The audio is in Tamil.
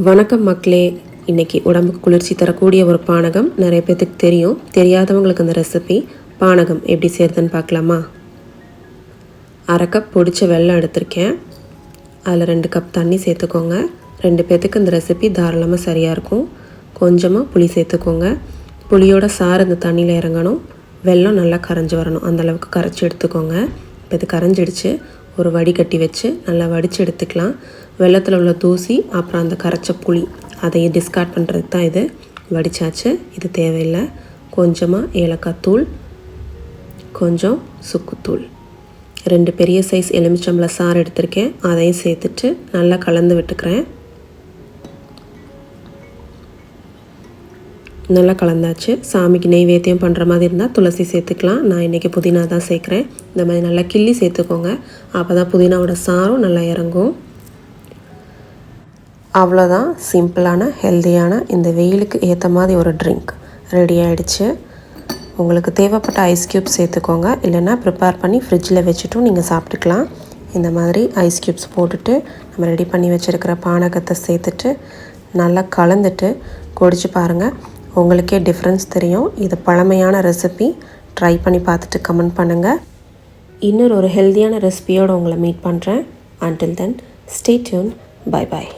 வணக்கம் மக்களே. இன்னைக்கு உடம்புக்கு குளிர்ச்சி தரக்கூடிய ஒரு பானகம் நிறைய பேர்த்துக்கு தெரியும். தெரியாதவங்களுக்கு அந்த ரெசிபி பானகம் எப்படி செய்கிறதுன்னு பார்க்கலாமா? அரை கப் பொடிச்ச வெல்லம் எடுத்திருக்கேன். அதில் ரெண்டு கப் தண்ணி சேர்த்துக்கோங்க. ரெண்டு பேர்த்துக்கு இந்த ரெசிபி தாராளமாக சரியாக இருக்கும். கொஞ்சமாக புளி சேர்த்துக்கோங்க. புளியோட சாறு இந்த தண்ணியில் இறங்கணும். வெல்லம் நல்லா கரைஞ்சி வரணும். அந்தளவுக்கு கரைச்சி எடுத்துக்கோங்க. இப்போ இது கரைஞ்சிடுச்சு. ஒரு வடிகட்டி வச்சு நல்லா வடித்து எடுத்துக்கலாம். வெள்ளத்தில் உள்ள தூசி அப்புறம் அந்த கரைச்ச புளி அதையும் டிஸ்கார்ட் பண்ணுறதுக்கு தான் இது. வடித்தாச்சு இது தேவையில்லை. கொஞ்சமாக ஏலக்காய் தூள் கொஞ்சம் சுக்குத்தூள் ரெண்டு பெரிய சைஸ் எலுமிச்சம்பளை சாறு எடுத்திருக்கேன். அதையும் சேர்த்துட்டு நல்லா கலந்து விட்டுக்கிறேன். நல்லா கலந்தாச்சு. சாமிக்கு நெய்வேத்தியம் பண்ணுற மாதிரி இருந்தால் துளசி சேர்த்துக்கலாம். நான் இன்றைக்கி புதினா தான் சேர்க்குறேன். இந்த மாதிரி நல்லா கிள்ளி சேர்த்துக்கோங்க. அப்போ தான் புதினாவோட சாரும் நல்லா இறங்கும். அவ்வளோதான் சிம்பிளான ஹெல்த்தியான இந்த வெயிலுக்கு ஏற்ற மாதிரி ஒரு ட்ரிங்க். ரெடி ஆகிடுச்சு உங்களுக்கு தேவைப்பட்ட ஐஸ் க்யூப் சேர்த்துக்கோங்க. இல்லைன்னா ப்ரிப்பேர் பண்ணி ஃப்ரிட்ஜில் வச்சுட்டும் நீங்கள் சாப்பிட்டுக்கலாம். இந்த மாதிரி ஐஸ் க்யூப்ஸ் போட்டுட்டு நம்ம ரெடி பண்ணி வச்சுருக்கிற பானகத்தை சேர்த்துட்டு நல்லா கலந்துட்டு குடிச்சு பாருங்கள் உங்களுக்கே டிஃப்ரென்ஸ் தெரியும். இது பழமையான ரெசிபி ட்ரை பண்ணி பார்த்துட்டு கமெண்ட் பண்ணுங்கள் இன்னொரு ஒரு ஹெல்த்தியான ரெசிபியோடு உங்களை மீட் பண்ணுறேன் until then stay tuned bye bye